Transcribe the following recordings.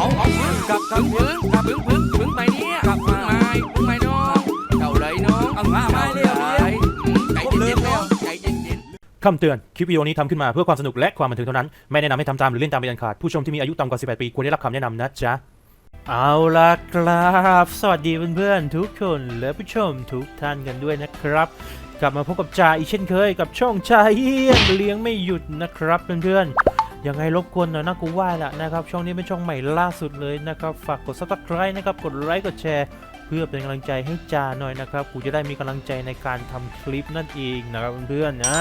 เอาเอาพึ่งกับกับพึ่งกับพึ่งพึ่งพึ่งไปเนี่ยกับพึ่งไม้พึ่งไม้น้องเจ้าเลยน้องเอามามาเร็วเลยใจเย็นๆแล้วใจเย็นๆคำเตือน คลิปวิดีโอนี้ทำขึ้นมาเพื่อความสนุกและความบันเทิงเท่านั้น ไม่แนะนำให้ทำตามหรือเล่นตามเป็นอันขาด ผู้ชมที่มีอายุต่ำกว่า 18 ปีควรได้รับคำแนะนำนะจ๊ะ เอาล่ะครับ สวัสดีเพื่อนๆทุกคนและผู้ชมทุกท่านกันด้วยนะครับกลับมาพบกับจ่าอีกเช่นเคยกับช่องชายเฮียนเลี้ยงไม่หยุดนะครับเพื่อนๆ ยังไงรบกวนหน่อยนะกูไหว้ละนะครับ ช่องนี้เป็นช่องใหม่ล่าสุดเลยนะครับ ฝากกด subscribe นะครับ กดไลค์ กดแชร์ เพื่อเป็นกำลังใจให้จ่าหน่อยนะครับ กูจะได้มีกำลังใจในการทำคลิปนั่นเองนะครับเพื่อนๆนะ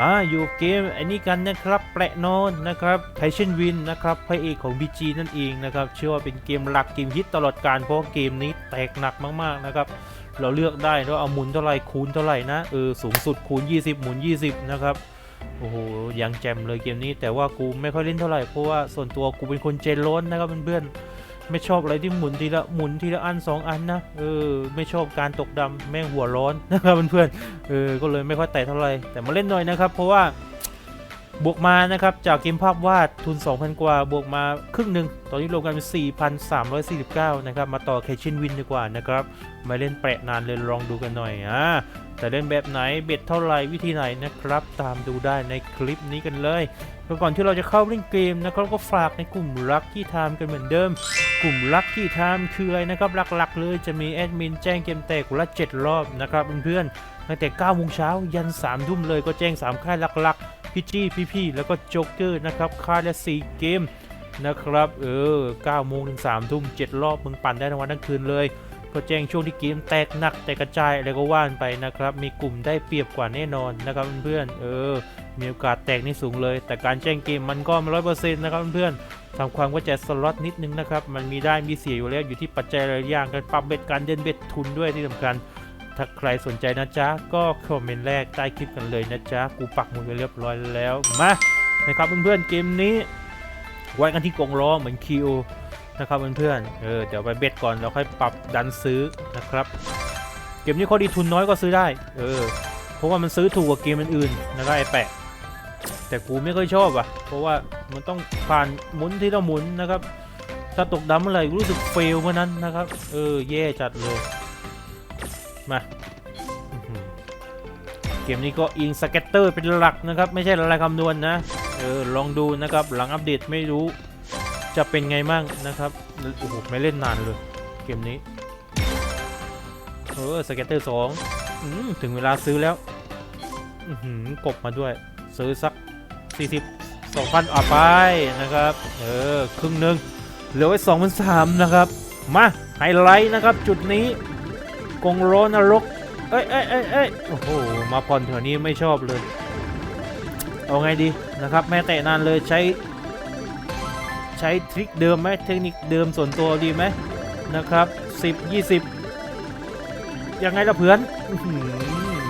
อ่าอยู่เกมอ้นี่กันนะครับแปะนอนนะครับไทเชนวินนะครับพระเอกของ BG นั่นเองนะครับเชื่อว่าเป็นเกมหลักเกมฮิตตลอดการเพราะเกมนี้แตกหนักมากๆนะครับเราเลือกได้ว่าเอาหมุนเท่าไหร่คูณเท่าไหร่นะเออสูงสุดคูณ 20 หมุน 20 นะครับ โอ้โหยังแจมเลยเกมนี้ แต่ว่ากูไม่ค่อยเล่นเท่าไหร่เพราะว่าส่วนตัวกูเป็นคนเจนล้นนะครับเพื่อนๆไม่ชอบอะไรที่หมุนทีละหมุนทีละอันสองอันนะเออไม่ชอบการตกดำแม่งหัวร้อนนะครับเพื่อนๆเออก็เลยไม่ค่อยแตะเท่าไหร่แต่มาเล่นหน่อยนะครับ เพราะว่า บวกมานะครับจากเกมภาพวาดทุน 2,000 กว่าบวกมาครึ่งหนึ่งตอนนี้รวมกันเป็น 4,349 นะครับ มาต่อแคชชินวินดีกว่านะครับมาเล่นแปะนานเลยลองดูกันหน่อยอ่าแต่เล่นแบบไหนเบ็ดเท่าไหร่วิธีไหนนะครับ ตามดูได้ในคลิปนี้กันเลยแล้วก่อนที่เราจะเข้าเล่นเกมนะครับก็ฝากในกลุ่มลักที่ไทม์กันเหมือนเดิม กลุ่มลักที่ไทม์คืออะไรนะครับหลักๆเลยจะมีแอดมินแจ้งเกมแตกวันละ7รอบนะครับเพื่อนๆตั้งแต่9โมงเช้ายัน3ทุ่มเลยก็แจ้ง3ค่ายหลักๆ พี่จี้พี่พี่แล้วก็โจ๊กเกอร์นะครับค่ายละ4เกมนะครับ เออ9โมงถึง3ทุ่ม7รอบมึงปั่นได้ทั้งวันทั้งคืนเลย ก็แจ้งช่วงที่เกมแตกหนักแตกกระจายอะไรก็ว่านไปนะครับ มีกลุ่มได้เปรียบกว่าแน่นอนนะครับเพื่อนเออ มีโอกาสแตกนี่สูงเลย แต่การแจ้งเกมมันก็ร้อยเปอร์เซ็นต์นะครับเพื่อนทำความเข้าใจสล็อตนิดนึงนะครับ มันมีได้มีเสียอยู่แล้วอยู่ที่ปัจจัยหลายอย่างการปรับเบ็ดการเดินเบ็ดทุนด้วยที่สำคัญ ถ้าใครสนใจนะจ๊ะ ก็คอมเมนต์แรกใต้คลิปกันเลยนะจ๊ะ กูปักหมุดไว้เรียบร้อยแล้ว มานะครับเพื่อนๆเกมนี้ ไว้กันที่กรงล้อเหมือนคิวนะครับเพื่อนๆ เออเดี๋ยวไปเบ็ดก่อนแล้วค่อยปรับดันซื้อนะครับ เกมนี้ข้อดีทุนน้อยก็ซื้อได้ เออ เพราะว่ามันซื้อถูกกว่าเกมอื่นๆนะครับไอแปะแต่กูไม่ค่อยชอบอะ เพราะว่ามันต้องผ่านหมุนที่เราหมุนนะครับ ถ้าตกดำเมื่อไหร่รู้สึกเฟลเมื่อนั้นนะครับ เออแย่จัดเลย มา เกมนี้ก็อิงสเก็ตเตอร์เป็นหลักนะครับ ไม่ใช่อะไรคำนวณนะเออลองดูนะครับ หลังอัปเดตไม่รู้จะเป็นไงมั่งนะครับโอ้โหไม่เล่นนานเลย เกมนี้เออสเก็ตเตอร์สองถึงเวลาซื้อแล้วหกบมาด้วย ซื้อสัก 40 2,000อะไปนะครับ เออ ครึ่งหนึ่งเหลือไว้2,003นะครับ มา ไฮไลท์นะครับ จุดนี้กงโรนรก เอ้ยเอ้ยเอ้ยเอ้ยโอ้โห มาผ่อนแถวนี้ไม่ชอบเลย เอาไงดีนะครับ แม่เตะนานเลยใช้ ใช้ทริคเดิมไหมเทคนิคเดิมส่วนตัวดีไหมนะครับ 10 20 ยังไงล่ะเพื่อน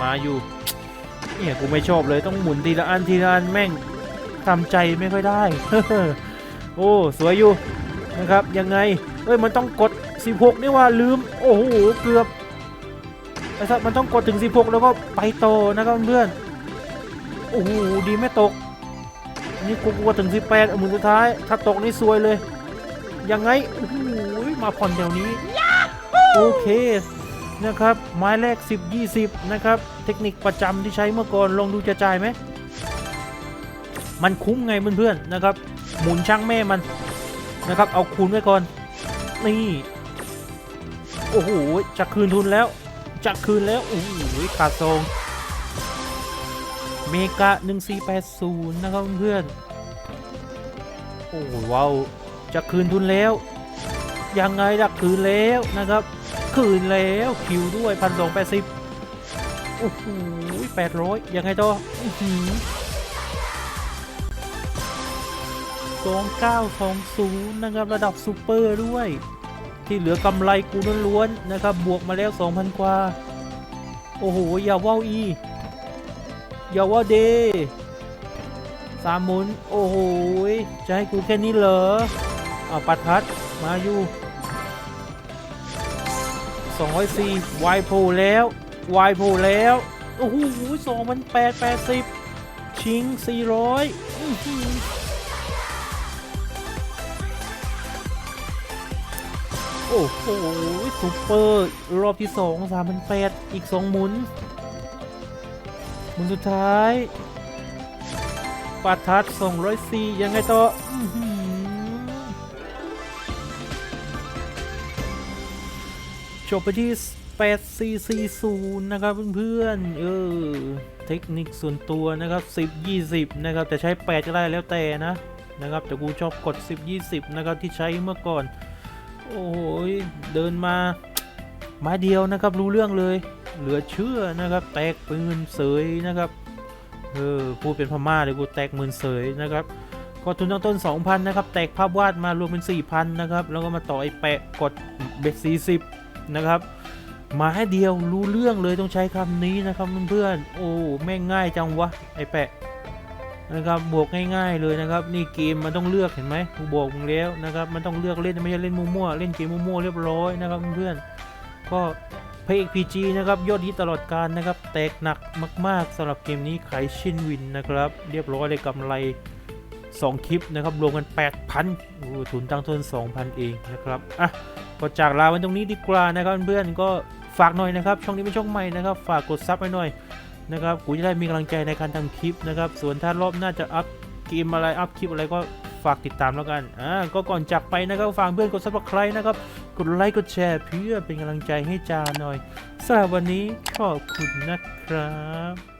มาอยู่ เนี่ยกูไม่ชอบเลยต้องหมุนทีละอันทีละอันแม่งทำใจไม่ค่อยได้โอ้สวยอยู่นะครับยังไงเอ้ยมันต้องกด 16 นี่ว่าลืม โอ้โหเกือบ ไอ้สัสมันต้องกดถึง16แล้วก็ไปโตอนะครับเพื่อนโอ้โหดีไม่ตกนี่กูกลัวถึง18เอาหมุนสุดท้าย ถ้าตกนี่ซวยเลย ยังไงโอ้โหมาผ่อนแถวนี้โอเคนะครับไม้แรก 10 20 นะครับ เทคนิคประจำที่ใช้เมื่อก่อนลองดูจะจ่ายไหม มันคุ้มไงเพื่อนๆนะครับ หมุนช่างแม่มันนะครับ เอาคูณไว้ก่อน นี่ โอ้โหจะคืนทุนแล้ว จะคืนแล้วโอ้โหขาดทรงเมกะ1480 นะครับเพื่อน โอ้โหว้าว จะคืนทุนแล้ว ยังไงล่ะคืนแล้วนะครับ คืนแล้วคิวด้วยพันสองแปดสิบโอ้โหแปดร้อยยังไงต่อสองเก้าสองศูนย์นะครับ ระดับซูเปอร์ด้วย ที่เหลือกำไรกูล้วนๆนะครับ บวกมาแล้ว 2,000 กว่า โอ้โห อย่าว่าวอี อย่าว่าเดสามหมุน โอ้โห จะให้กูแค่นี้เหรออาปัดพัด มาอยู่204วายโผล่แล้ววายโผล่แล้ว โอ้โหสองมันแปดแปดสิบชิง 400 โอ้โหซูเปอร์รอบที่สองสามพันแปดอีกสองหมุน หมุนสุดท้ายปาทัดสองร้อยสี่ยังไงต่ออื้อหือจบไปที่8440 นะครับเพื่อนๆ เออ เทคนิคส่วนตัวนะครับ 10 20 นะครับ แต่ใช้ 8 ก็ได้แล้วแต่นะ นะครับ แต่กูชอบกด 10 20 นะครับ ที่ใช้เมื่อก่อน โอ้โหยเดินมาไม้เดียวนะครับรู้เรื่องเลย เหลือเชื่อนะครับ แตกปืนเสยนะครับเออพูดเป็นพม่าเลยกูแตกหมื่นเสยนะครับก็ทุนตั้งต้น 2,000นะครับแตกภาพวาดมารวมเป็น 4,000นะครับแล้วก็มาต่อไอ้แปะกดเบ็ด40นะครับมาให้เดียวรู้เรื่องเลยต้องใช้คำนี้นะครับเพื่อนๆโอ้แม่งง่ายจังวะไอ้แปะ นะครับบวกง่าย ๆเลยนะครับ นี่เกมมันต้องเลือกเห็นไหมกูบอกมึงแล้วนะครับมันต้องเลือกเล่นไม่ใช่เล่นมั่วๆเล่นเกมมั่วๆเรียบร้อยนะครับเพื่อนก็เพย์พีจีนะครับยอดฮิตตลอดการนะครับแตกหนักมาก ๆสำหรับเกมนี้ไขชินวินนะครับ เรียบร้อยเลยกำไร 2 คลิปนะครับรวมกัน 8,000โอ้ทุนตั้งต้น 2,000 เองนะครับอะก็จากลาวันตรงนี้ดีกว่านะครับเพื่อนๆก็ฝากหน่อยนะครับ ช่องนี้เป็นช่องใหม่นะครับ ฝากกดซับไว้หน่อย นะครับกูจะได้มีกำลังใจในการทำคลิปนะครับส่วนถ้ารอบหน้าจะอัพเกมอะไรอัพคลิปอะไรก็ฝากติดตามแล้วกันอ่าก็ก่อนจากไปนะครับฝากเพื่อนกดซับสไครต์นะครับกดไลค์กดแชร์เพื่อเป็นกำลังใจให้จาหน่อยสำหรับวันนี้ขอบคุณนะครับ